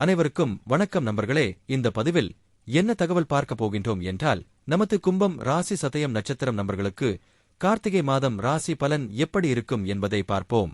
அனைவருக்கும் வணக்கம் நண்பர்களே. இந்த பதிவில் என்ன தகவல் பார்க்க போகின்றோம் என்றால் நமது கும்பம் ராசி சதயம் நட்சத்திரம் நபர்களுக்கு கார்த்திகை மாதம் ராசி பலன் எப்படி இருக்கும் என்பதை பார்ப்போம்.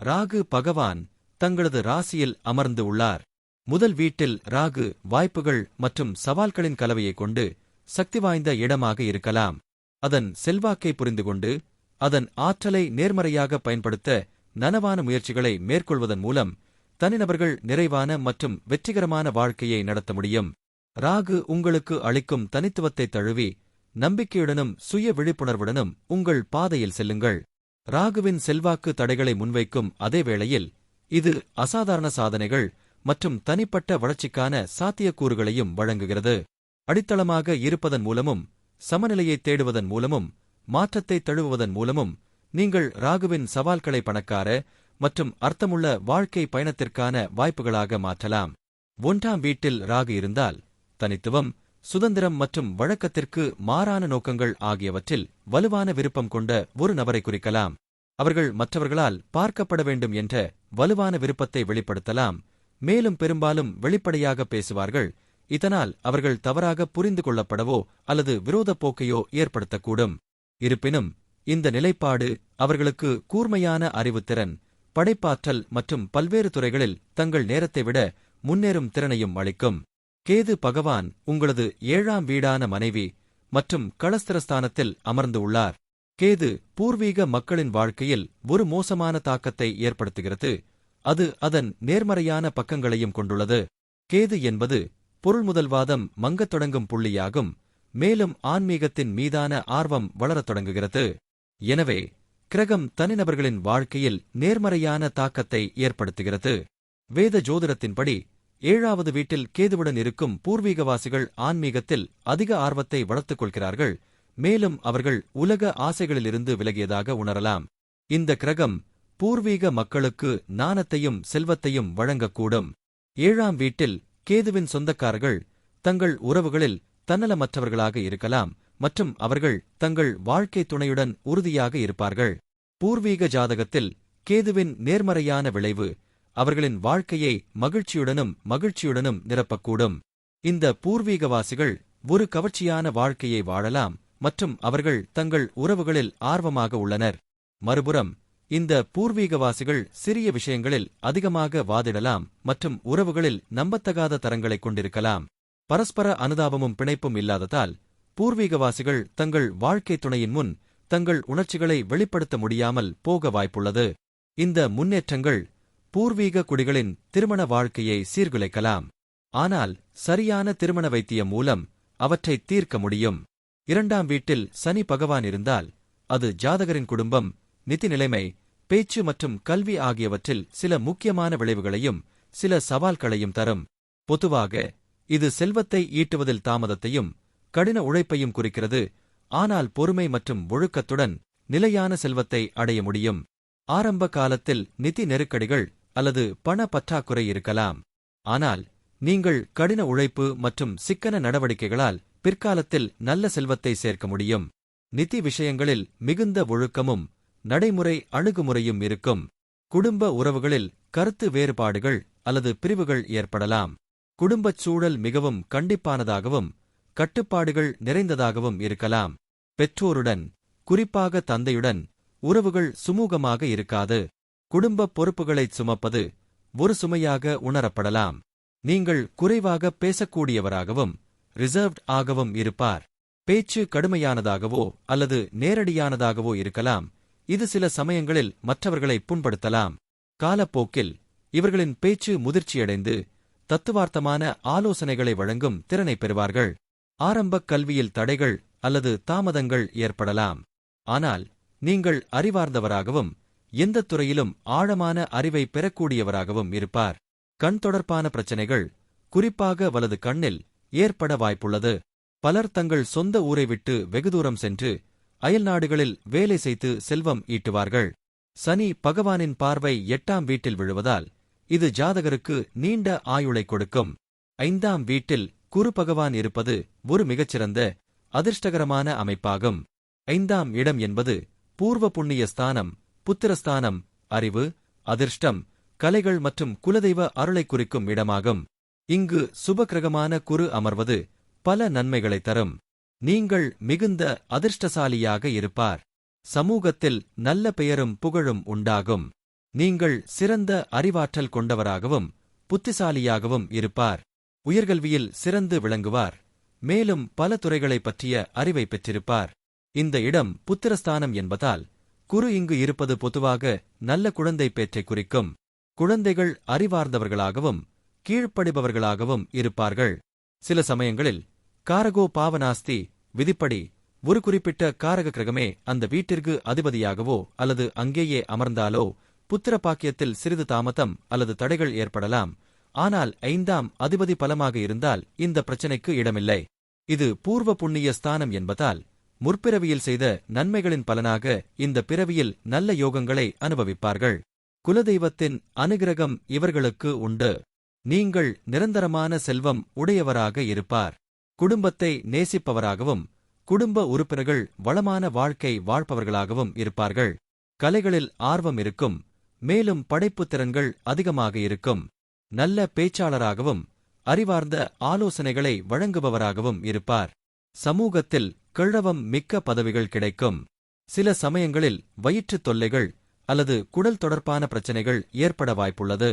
ராகு பகவான் தங்களது ராசியில் அமர்ந்து உள்ளார். முதல் வீட்டில் ராகு வாய்ப்புகள் மற்றும் சவால்களின் கலவையைக் கொண்டு சக்தி வாய்ந்த இடமாக இருக்கலாம். அதன் செல்வாக்கை புரிந்து கொண்டு அதன் ஆற்றலை நேர்மறையாக பயன்படுத்த நனவான முயற்சிகளை மேற்கொள்வதன் மூலம் தனிநபர்கள் நிறைவான மற்றும் வெற்றிகரமான வாழ்க்கையை நடத்த முடியும். ராகு உங்களுக்கு அளிக்கும் தனித்துவத்தை தழுவி நம்பிக்கையுடனும் சுய விழிப்புணர்வுடனும் உங்கள் பாதையில் செல்லுங்கள். ராகுவின் செல்வாக்கு தடைகளை முன்வைக்கும் அதே வேளையில் இது அசாதாரண சாதனைகள் மற்றும் தனிப்பட்ட வளர்ச்சிக்கான சாத்தியக்கூறுகளையும் வழங்குகிறது. அடித்தளமாக இருப்பதன் மூலமும் சமநிலையை தேடுவதன் மூலமும் மாற்றத்தை தழுவுவதன் மூலமும் நீங்கள் ராகுவின் சவால்களை பணக்கார மற்றும் அர்த்தமுள்ள வாழ்க்கை பயணத்திற்கான வாய்ப்புகளாக மாற்றலாம். ஒன்றாம் வீட்டில் ராகு இருந்தால் தனித்துவம் சுதந்திரம் மற்றும் வழக்கத்திற்கு மாறான நோக்கங்கள் ஆகியவற்றில் வலுவான விருப்பம் கொண்ட ஒரு நபரை குறிக்கலாம். அவர்கள் மற்றவர்களால் பார்க்கப்பட வேண்டும் என்ற வலுவான விருப்பத்தை வெளிப்படுத்தலாம். மேலும் பெரும்பாலும் வெளிப்படையாக பேசுவார்கள். இதனால் அவர்கள் தவறாக புரிந்து கொள்ளப்படவோ அல்லது விரோதப் போக்கையோ ஏற்படுத்தக்கூடும். இருப்பினும் இந்த நிலைப்பாடு அவர்களுக்கு கூர்மையான அறிவுத்திறன் படைப்பாற்றல் மற்றும் பல்வேறு துறைகளில் தங்கள் நேரத்தை விட முன்னேறும் திறனையும் அளிக்கும். கேது பகவான் உங்களது ஏழாம் வீடான மனைவி மற்றும் களஸ்திரஸ்தானத்தில் அமர்ந்து உள்ளார். கேது பூர்வீக மக்களின் வாழ்க்கையில் ஒரு மோசமான தாக்கத்தை ஏற்படுத்துகிறது. அது அதன் நேர்மறையான பக்கங்களையும் கொண்டுள்ளது. கேது என்பது பொருள்முதல்வாதம் மங்கத் தொடங்கும் புள்ளியாகும். மேலும் ஆன்மீகத்தின் மீதான ஆர்வம் வளரத் தொடங்குகிறது. எனவே கிரகம் தனிநபர்களின் வாழ்க்கையில் நேர்மறையான தாக்கத்தை ஏற்படுத்துகிறது. வேத ஜோதிடத்தின்படி ஏழாவது வீட்டில் கேதுவுடன் இருக்கும் பூர்வீகவாசிகள் ஆன்மீகத்தில் அதிக ஆர்வத்தை வளர்த்துக் கொள்கிறார்கள். மேலும் அவர்கள் உலக ஆசைகளிலிருந்து விலகியதாக உணரலாம். இந்த கிரகம் பூர்வீக மக்களுக்கு நாணத்தையும் செல்வத்தையும் வழங்கக்கூடும். ஏழாம் வீட்டில் கேதுவின் சொந்தக்காரர்கள் தங்கள் உறவுகளில் தன்னலமற்றவர்களாக இருக்கலாம். மற்றும் அவர்கள் தங்கள் வாழ்க்கை துணையுடன் உறுதியாக இருப்பார்கள். பூர்வீக ஜாதகத்தில் கேதுவின் நேர்மறையான விளைவு அவர்களின் வாழ்க்கையை மகிழ்ச்சியுடனும் மகிழ்ச்சியுடனும் நிரப்பக்கூடும். இந்த பூர்வீகவாசிகள் ஒரு கவர்ச்சியான வாழ்க்கையை வாழலாம் மற்றும் அவர்கள் தங்கள் உறவுகளில் ஆர்வமாக உள்ளனர். மறுபுறம் இந்த பூர்வீகவாசிகள் சிறிய விஷயங்களில் அதிகமாக வாதிடலாம் மற்றும் உறவுகளில் நம்பத்தகாத தரங்களைக் கொண்டிருக்கலாம். பரஸ்பர அனுதாபமும் பிணைப்பும் இல்லாததால் பூர்வீகவாசிகள் தங்கள் வாழ்க்கை துணையின் முன் தங்கள் உணர்ச்சிகளை வெளிப்படுத்த முடியாமல் போக வாய்ப்புள்ளது. இந்த முன்னேற்றங்கள் பூர்வீக குடிகளின் திருமண வாழ்க்கையை சீர்குலைக்கலாம். ஆனால் சரியான திருமண வைத்தியம் மூலம் அவற்றை தீர்க்க முடியும். இரண்டாம் வீட்டில் சனி பகவான் இருந்தால் அது ஜாதகரின் குடும்பம் நிதி நிலைமை பேச்சு மற்றும் கல்வி ஆகியவற்றில் சில முக்கியமான விளைவுகளையும் சில சவால்களையும் தரும். பொதுவாக இது செல்வத்தை ஈட்டுவதில் தாமதத்தையும் கடின உழைப்பையும் குறிக்கிறது. ஆனால் பொறுமை மற்றும் ஒழுக்கத்துடன் நிலையான செல்வத்தை அடைய முடியும். ஆரம்ப காலத்தில் நிதி நெருக்கடிகள் அல்லது பண பற்றாக்குறை இருக்கலாம். ஆனால் நீங்கள் கடின உழைப்பு மற்றும் சிக்கன நடவடிக்கைகளால் பிற்காலத்தில் நல்ல செல்வத்தை சேர்க்க முடியும். நிதி விஷயங்களில் மிகுந்த ஒழுக்கமும் நடைமுறை அணுகுமுறையும் இருக்கும். குடும்ப உறவுகளில் கருத்து வேறுபாடுகள் அல்லது பிரிவுகள் ஏற்படலாம். குடும்பச் சூழல் மிகவும் கண்டிப்பானதாகவும் கட்டுப்பாடுகள் நிறைந்ததாகவும் இருக்கலாம். பெற்றோருடன் குறிப்பாக தந்தையுடன் உறவுகள் சுமூகமாக இருக்காது. குடும்ப பொறுப்புகளைச் சுமப்பது ஒரு சுமையாக உணரப்படலாம். நீங்கள் குறைவாக பேசக்கூடியவராகவும் ரிசர்வ்ட் ஆகவும் இருப்பார். பேச்சு கடுமையானதாகவோ அல்லது நேரடியானதாகவோ இருக்கலாம். இது சில சமயங்களில் மற்றவர்களை புண்படுத்தலாம். காலப்போக்கில் இவர்களின் பேச்சு முதிர்ச்சியடைந்து தத்துவார்த்தமான ஆலோசனைகளை வழங்கும் திறனை பெறுவார்கள். ஆரம்பக் கல்வியில் தடைகள் அல்லது தாமதங்கள் ஏற்படலாம். ஆனால் நீங்கள் அறிவார்ந்தவராகவும் எந்தத் துறையிலும் ஆழமான அறிவை பெறக்கூடியவராகவும் இருப்பார். கண் தொடர்பான பிரச்சனைகள் குறிப்பாக வலது கண்ணில் ஏற்பட வாய்ப்புள்ளது. பலர் தங்கள் சொந்த ஊரை விட்டு வெகு தூரம் சென்று அயல்நாடுகளில் வேலை செய்து செல்வம் ஈட்டுவார்கள். சனி பகவானின் பார்வை எட்டாம் வீட்டில் விழுவதால் இது ஜாதகருக்கு நீண்ட ஆயுளை கொடுக்கும். ஐந்தாம் வீட்டில் குரு பகவான் இருப்பது ஒரு மிகச்சிறந்த அதிர்ஷ்டகரமான அமைப்பாகும். ஐந்தாம் இடம் என்பது பூர்வ புண்ணிய ஸ்தானம் புத்திரஸ்தானம் அறிவு அதிர்ஷ்டம் கலைகள் மற்றும் குலதெய்வ அருளைக் குறிக்கும் இடமாகும். இங்கு சுபக்கிரகமான குரு அமர்வது பல நன்மைகளைத் தரும். நீங்கள் மிகுந்த அதிர்ஷ்டசாலியாக இருப்பார். சமூகத்தில் நல்ல பெயரும் புகழும் உண்டாகும். நீங்கள் சிறந்த அறிவாற்றல் கொண்டவராகவும் புத்திசாலியாகவும் இருப்பார். உயர்கல்வியில் சிறந்து விளங்குவார். மேலும் பல துறைகளைப் பற்றிய அறிவை பெற்றிருப்பார். இந்த இடம் புத்திரஸ்தானம் என்பதால் குரு இங்கு இருப்பது பொதுவாக நல்ல குழந்தை பேற்றை குறிக்கும். குழந்தைகள் அறிவார்ந்தவர்களாகவும் கீழ்ப்படிபவர்களாகவும் இருப்பார்கள். சில சமயங்களில் காரகோ பாவனாஸ்தி விதிப்படி ஒரு குறிப்பிட்ட காரக கிரகமே அந்த வீட்டிற்கு அதிபதியாகவோ அல்லது அங்கேயே அமர்ந்தாலோ புத்திர பாக்கியத்தில் சிறிது தாமதம் அல்லது தடைகள் ஏற்படலாம். ஆனால் ஐந்தாம் அதிபதி பலமாக இருந்தால் இந்த பிரச்சனைக்கு இடமில்லை. இது பூர்வ புண்ணிய ஸ்தானம் என்பதால் முற்பிறவியில் செய்த நன்மைகளின் பலனாக இந்த பிறவியில் நல்ல யோகங்களை அனுபவிப்பார்கள். குலதெய்வத்தின் அனுகிரகம் இவர்களுக்கு உண்டு. நீங்கள் நிரந்தரமான செல்வம் உடையவராக இருப்பார். குடும்பத்தை நேசிப்பவராகவும் குடும்ப உறுப்பினர்கள் வளமான வாழ்க்கை வாழ்பவர்களாகவும் இருப்பார்கள். கலைகளில் ஆர்வம் இருக்கும் மேலும் படைப்புத் திறன்கள் அதிகமாக இருக்கும். நல்ல பேச்சாளராகவும் அறிவார்ந்த ஆலோசனைகளை வழங்குபவராகவும் இருப்பார். சமூகத்தில் கிழவம் மிக்க பதவிகள் கிடைக்கும். சில சமயங்களில் வயிற்றுத் தொல்லைகள் அல்லது குடல் தொடர்பான பிரச்சனைகள் ஏற்பட வாய்ப்புள்ளது.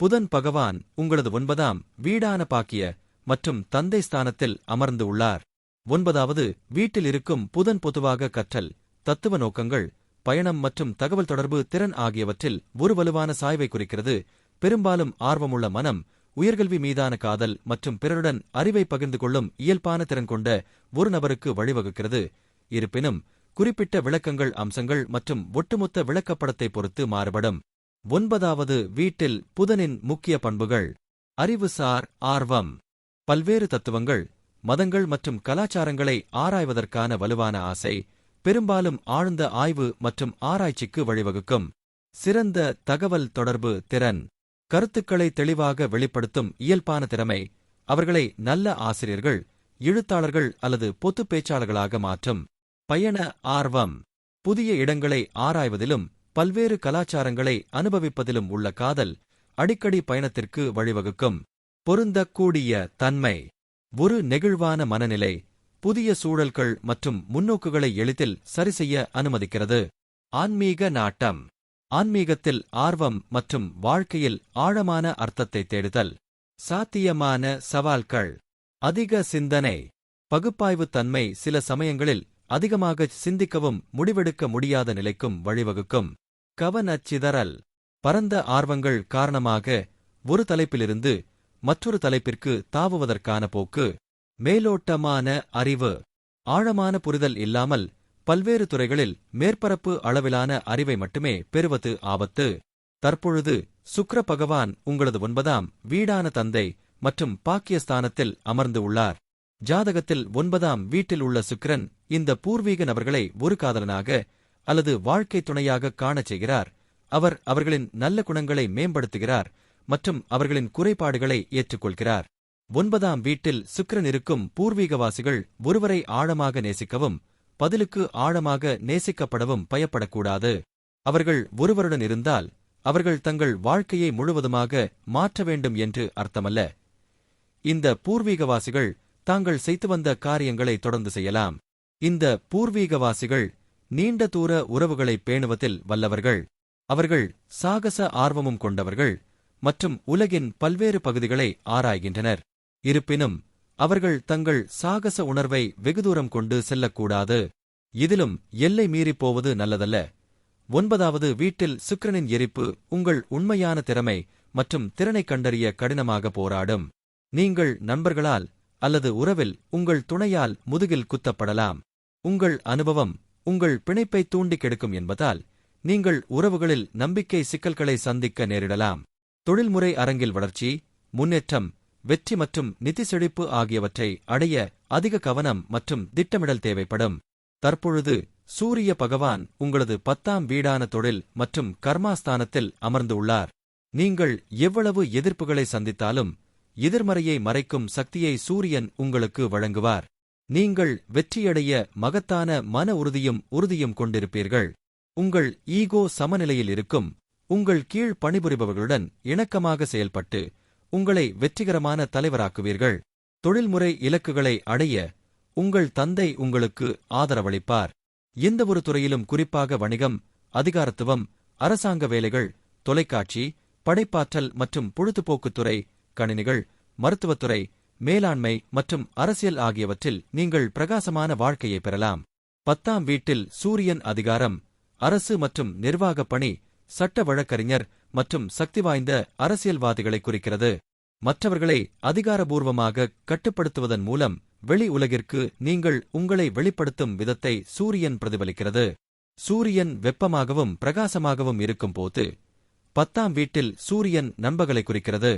புதன் பகவான் உங்களது ஒன்பதாம் வீடான பாக்கிய மற்றும் தந்தை ஸ்தானத்தில் அமர்ந்து உள்ளார். ஒன்பதாவது வீட்டில் இருக்கும் புதன் பொதுவாக கற்றல் தத்துவ நோக்கங்கள் பயணம் மற்றும் தகவல் தொடர்பு திறன் ஆகியவற்றில் ஒரு வலுவான சாய்வை குறிக்கிறது. பெரும்பாலும் ஆர்வமுள்ள மனம் உயர்கல்வி மீதான காதல் மற்றும் பிறருடன் அறிவை பகிர்ந்து கொள்ளும் இயல்பான திறன் கொண்ட ஒரு நபருக்கு வழிவகுக்கிறது. இருப்பினும் குறிப்பிட்ட விளக்கங்கள் அம்சங்கள் மற்றும் ஒட்டுமொத்த விளக்கப்படத்தை பொறுத்து மாறுபடும். ஒன்பதாவது வீட்டில் புதனின் முக்கிய பண்புகள். அறிவுசார் ஆர்வம். பல்வேறு தத்துவங்கள் மதங்கள் மற்றும் கலாச்சாரங்களை ஆராய்வதற்கான வலுவான ஆசை பெரும்பாலும் ஆழ்ந்த ஆய்வு மற்றும் ஆராய்ச்சிக்கு வழிவகுக்கும். சிறந்த தகவல் தொடர்பு திறன். கருத்துக்களை தெளிவாக வெளிப்படுத்தும் இயல்பான திறமை அவர்களை நல்ல ஆசிரியர்கள் எழுத்தாளர்கள் அல்லது பொத்து பேச்சாளர்களாக மாற்றும். பயண ஆர்வம். புதிய இடங்களை ஆராய்வதிலும் பல்வேறு கலாச்சாரங்களை அனுபவிப்பதிலும் உள்ள காதல் அடிக்கடி பயணத்திற்கு வழிவகுக்கும். பொருந்தக்கூடிய தன்மை. ஒரு நெகிழ்வான மனநிலை புதிய சூழல்கள் மற்றும் முன்னோக்குகளை எளிதில் சரிசெய்ய அனுமதிக்கிறது. ஆன்மீக நாட்டம். ஆன்மீகத்தில் ஆர்வம் மற்றும் வாழ்க்கையில் ஆழமான அர்த்தத்தை தேடுதல். சாத்தியமான சவால்கள். அதிக சிந்தனை. பகுப்பாய்வு தன்மை சில சமயங்களில் அதிகமாக சிந்திக்கவும் முடிவெடுக்க முடியாத நிலைக்கும் வழிவகுக்கும். கவனச்சிதறல். பரந்த ஆர்வங்கள் காரணமாக ஒரு தலைப்பிலிருந்து மற்றொரு தலைப்பிற்கு தாவுவதற்கான போக்கு. மேலோட்டமான அறிவு. ஆழமான புரிதல் இல்லாமல் பல்வேறு துறைகளில் மேற்பரப்பு அளவிலான அறிவை மட்டுமே பெறுவது ஆபத்து. தற்பொழுது சுக்ர பகவான் உங்களது ஒன்பதாம் வீடான தந்தை மற்றும் பாக்கியஸ்தானத்தில் அமர்ந்து உள்ளார். ஜாதகத்தில் ஒன்பதாம் வீட்டில் உள்ள சுக்ரன் இந்த பூர்வீக நபர்களை ஒரு காதலனாக அல்லது வாழ்க்கை துணையாக காணச் செய்கிறார். அவர் அவர்களின் நல்ல குணங்களை மேம்படுத்துகிறார் மற்றும் அவர்களின் குறைபாடுகளை ஏற்றுக்கொள்கிறார். ஒன்பதாம் வீட்டில் சுக்ரன் இருக்கும் பூர்வீகவாசிகள் ஒருவரை ஆழமாக நேசிக்கவும் பதிலுக்கு ஆழமாக நேசிக்கப்படவும் பயப்படக்கூடாது. அவர்கள் ஒருவருடன் இருந்தால் அவர்கள் தங்கள் வாழ்க்கையை முழுவதுமாக மாற்ற வேண்டும் என்று அர்த்தமல்ல. இந்த பூர்வீகவாசிகள் தாங்கள் செய்து வந்த காரியங்களை தொடர்ந்து செய்யலாம். இந்த பூர்வீகவாசிகள் நீண்ட தூர உறவுகளை பேணுவதில் வல்லவர்கள். அவர்கள் சாகச ஆர்வமும் கொண்டவர்கள் மற்றும் உலகின் பல்வேறு பகுதிகளை ஆராய்கின்றனர். இருப்பினும் அவர்கள் தங்கள் சாகச உணர்வை வெகுதூரம் கொண்டு செல்லக்கூடாது. இதிலும் எல்லை மீறிப் போவது நல்லதல்ல. ஒன்பதாவது வீட்டில் சுக்கிரனின் எரிப்பு உங்கள் உண்மையான திறமை மற்றும் திறனைக் கண்டறிய கடினமாக போராடும். நீங்கள் நண்பர்களால் அல்லது உறவில் உங்கள் துணையால் முதுகில் குத்தப்படலாம். உங்கள் அனுபவம் உங்கள் பிணைப்பை தூண்டிக் கெடுக்கும் என்பதால் நீங்கள் உறவுகளில் நம்பிக்கை சிக்கல்களை சந்திக்க நேரிடலாம். தொழில்முறை அரங்கில் வளர்ச்சி முன்னேற்றம் வெற்றி மற்றும் நிதி செழிப்பு ஆகியவற்றை அடைய அதிக கவனம் மற்றும் திட்டமிடல் தேவைப்படும். தற்பொழுது சூரிய பகவான் உங்களது பத்தாம் வீடான தொழில் மற்றும் கர்மாஸ்தானத்தில் அமர்ந்து உள்ளார் நீங்கள் எவ்வளவு எதிர்ப்புகளை சந்தித்தாலும் எதிர்மறையை மறைக்கும் சக்தியை சூரியன் உங்களுக்கு வழங்குவார். நீங்கள் வெற்றியடைய மகத்தான மன உறுதியும் உறுதியும் கொண்டிருப்பீர்கள். உங்கள் ஈகோ சமநிலையில் இருக்கும். உங்கள் கீழ் பணிபுரிபவர்களுடன் இணக்கமாக செயல்பட்டு உங்களை வெற்றிகரமான தலைவராக்குவீர்கள். தொழில்முறை இலக்குகளை அடைய உங்கள் தந்தை உங்களுக்கு ஆதரவளிப்பார். எந்தவொரு துறையிலும் குறிப்பாக வணிகம் அதிகாரத்துவம் அரசாங்க வேலைகள் தொலைக்காட்சி படைப்பாற்றல் மற்றும் பொழுதுபோக்குத்துறை கணினிகள் மருத்துவத்துறை மேலாண்மை மற்றும் அரசியல் ஆகியவற்றில் நீங்கள் பிரகாசமான வாழ்க்கையை பெறலாம். பத்தாம் வீட்டில் சூரியன் அதிகாரம் அரசு மற்றும் நிர்வாகப் பணி சட்ட வழக்கறிஞர் மற்றும் சக்திவாய்ந்த அரசியல்வாதிகளை குறிக்கிறது. மற்றவர்களை அதிகாரபூர்வமாக கட்டுப்படுத்துவதன் மூலம் வெளி உலகிற்கு நீங்கள் உங்களை வெளிப்படுத்தும் விதத்தை சூரியன் பிரதிபலிக்கிறது. சூரியன் வெப்பமாகவும் பிரகாசமாகவும் இருக்கும்போது பத்தாம் வீட்டில் சூரியன் நண்பகலை குறிக்கிறது.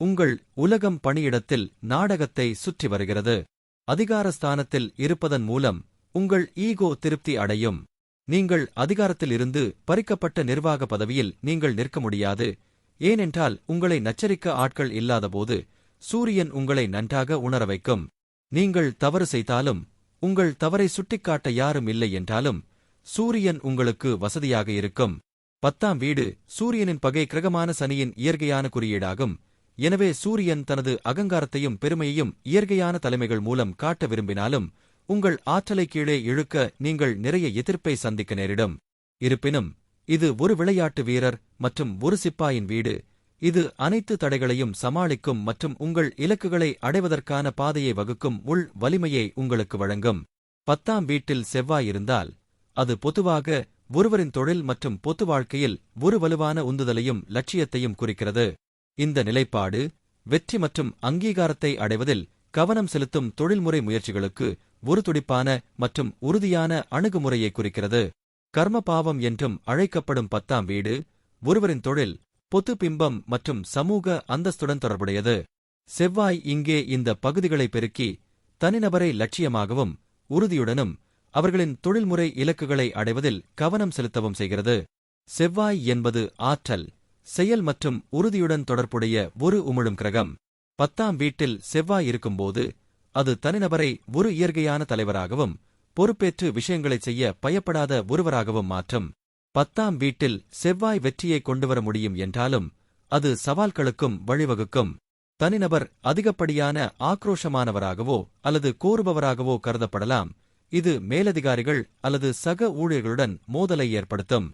உங்கள் உலகம் பணியிடத்தில் நாடகத்தை சுற்றி வருகிறது. அதிகாரஸ்தானத்தில் இருப்பதன் மூலம் உங்கள் ஈகோ திருப்தி அடையும். நீங்கள் அதிகாரத்தில் இருந்து பறிக்கப்பட்ட நிர்வாக பதவியில் நீங்கள் நிற்க முடியாது. ஏனென்றால் உங்களை நச்சரிக்க ஆட்கள் இல்லாதபோது சூரியன் உங்களை நன்றாக உணர வைக்கும். நீங்கள் தவறு செய்தாலும் உங்கள் தவறை சுட்டிக்காட்ட யாரும் இல்லை என்றாலும் சூரியன் உங்களுக்கு வசதியாக இருக்கும். பத்தாம் வீடு சூரியனின் பகை கிரகமான சனியின் இயற்கையான குறியீடாகும். எனவே சூரியன் தனது அகங்காரத்தையும் பெருமையையும் இயற்கையான தலைமைகள் மூலம் காட்ட விரும்பினாலும் உங்கள் ஆற்றலை கீழே இழுக்க நீங்கள் நிறைய எதிர்ப்பை சந்திக்க நேரிடும். இருப்பினும் இது ஒரு விளையாட்டு வீரர் மற்றும் ஒரு சிப்பாயின் வீடு. இது அனைத்து தடைகளையும் சமாளிக்கும் மற்றும் உங்கள் இலக்குகளை அடைவதற்கான பாதையை வகுக்கும் உள் வலிமையை உங்களுக்கு வழங்கும். பத்தாம் வீட்டில் செவ்வாய் இருந்தால் அது பொதுவாக ஒருவரின் தொழில் மற்றும் பொது வாழ்க்கையில் ஒரு வலுவான உந்துதலையும் லட்சியத்தையும் குறிக்கிறது. இந்த நிலைப்பாடு வெற்றி மற்றும் அங்கீகாரத்தை அடைவதில் கவனம் செலுத்தும் தொழில்முறை முயற்சிகளுக்கு ஒரு துடிப்பான மற்றும் உறுதியான அணுகுமுறையை குறிக்கிறது. கர்ம பாவம் என்றும் அழைக்கப்படும் பத்தாம் வீடு ஒருவரின் தொழில் பொது பிம்பம் மற்றும் சமூக அந்தஸ்துடன் தொடர்புடையது. செவ்வாய் இங்கே இந்த பகுதிகளை பெருக்கி தனிநபரை லட்சியமாகவும் உறுதியுடனும் அவர்களின் தொழில்முறை இலக்குகளை அடைவதில் கவனம் செலுத்தவும் செய்கிறது. செவ்வாய் என்பது ஆற்றல் செயல் மற்றும் உறுதியுடன் தொடர்புடைய ஒரு உமிழும் கிரகம். பத்தாம் வீட்டில் செவ்வாய் இருக்கும்போது அது தனிநபரை ஒரு இயற்கையான தலைவராகவும் பொறுப்பேற்று விஷயங்களைச் செய்ய பயப்படாத ஒருவராகவும் மாற்றும். பத்தாம் வீட்டில் செவ்வாய் வெற்றியை கொண்டுவர முடியும் என்றாலும் அது சவால்களுக்கும் வழிவகுக்கும். தனிநபர் அதிகப்படியான ஆக்ரோஷமானவராகவோ அல்லது கோருபவராகவோ கருதப்படலாம். இது மேலதிகாரிகள் அல்லது சக ஊழியர்களுடன் மோதலை ஏற்படுத்தும்.